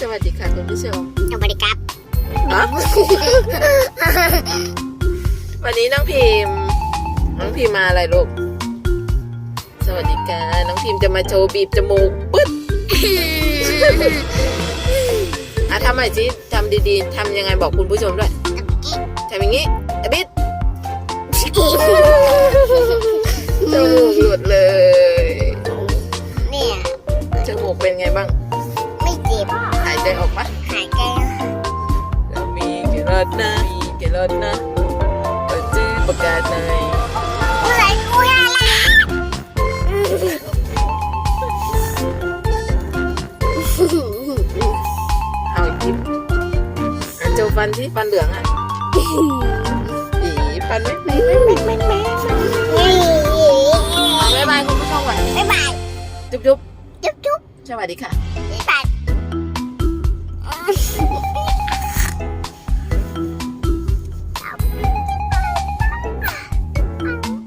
สวัสดีค่ะคุณผู้ชมสวัสดีครับฮะวันนี้น้องพิมพ์น้องพิมพ์มาอะไรลูก สวัสดีค่ะน้องพิมพ์จะมาโชว์บีบจมูกปึ๊ดอะทำใหม่สิทำดีๆทำยังไงบอกคุณผู้ชมด้วยทำอย่างนี้อะบิดจมูกหลุดเลย เนี่ย จมูกเป็นไงบ้างไม่เจ็บหาย ใจออกปะหายใจเรามีแครอทนะมีแครอทนะเราจื้อประกาศในอยอุ้ยอุ้ยอะไรเอาอีกทีอะโจฟันที่ฟันเหลืองอะอีฟันไม่ไม่ไม่ไม่ไม่ไม่บ๊ายบายคุณผู้ชมก่อนบ๊ายบายจุ๊บจุ๊บจุ๊บจุ๊บสวัสดีค่ะ